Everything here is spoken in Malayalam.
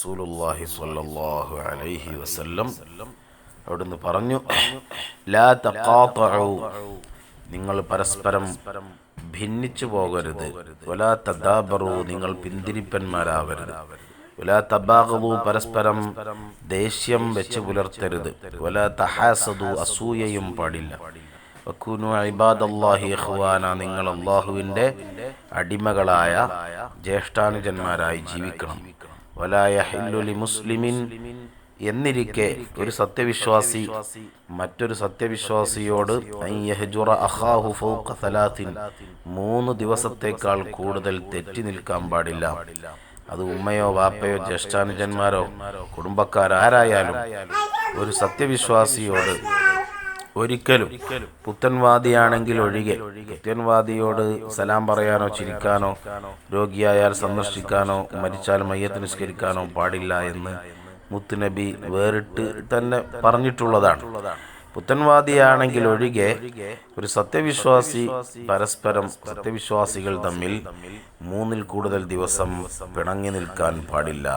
സ്വല്ലല്ലാഹു അലൈഹി വസല്ലം അവിടുന്ന് പറഞ്ഞു ലാ തഖാതഉ നിങ്ങൾ പരസ്പരം ഭിന്നിച്ചു പോകരുത്. വലാ തദാബറു നിങ്ങൾ പിന്തിരിപ്പന്മാരാവരുത്. വലാ തബാഗതു പരസ്പരം ദേഷ്യം വെച്ച് പുലർത്തരുത്. വലാ തഹാസതു അസൂയയും പാടില്ല. വക്കൂനു ഇബാദല്ലാഹി ഇഖ്വാന നിങ്ങൾ അള്ളാഹുവിന്റെ അടിമകളായ ജ്യേഷ്ഠാനുജന്മാരായി ജീവിക്കണം. വലായ മുസ്ലിമിൻ എന്നിരിക്കെ ഒരു സത്യവിശ്വാസി മറ്റൊരു സത്യവിശ്വാസിയോട് മൂന്ന് ദിവസത്തേക്കാൾ കൂടുതൽ തെറ്റി നിൽക്കാൻ പാടില്ല. അത് ഉമ്മയോ വാപ്പയോ ജ്യേഷ്ഠാനുജന്മാരോ കുടുംബക്കാരാരായാലും ഒരു സത്യവിശ്വാസിയോട് ഒരിക്കലും പുത്തൻവാദിയാണെങ്കിൽ ഒഴികെ പുത്തൻവാദിയോട് സലാം പറയാനോ ചിരിക്കാനോ രോഗിയായാൽ സന്ദർശിക്കാനോ മരിച്ചാൽ മയ്യത്ത് നിസ്കരിക്കാനോ പാടില്ല എന്ന് മുത്തുനബി വേറിട്ട് തന്നെ പറഞ്ഞിട്ടുള്ളതാണ്. പുത്തൻവാദിയാണെങ്കിൽ ഒഴികെ ഒരു സത്യവിശ്വാസി പരസ്പരം സത്യവിശ്വാസികൾ തമ്മിൽ മൂന്നിൽ കൂടുതൽ ദിവസം പിണങ്ങി നിൽക്കാൻ പാടില്ല.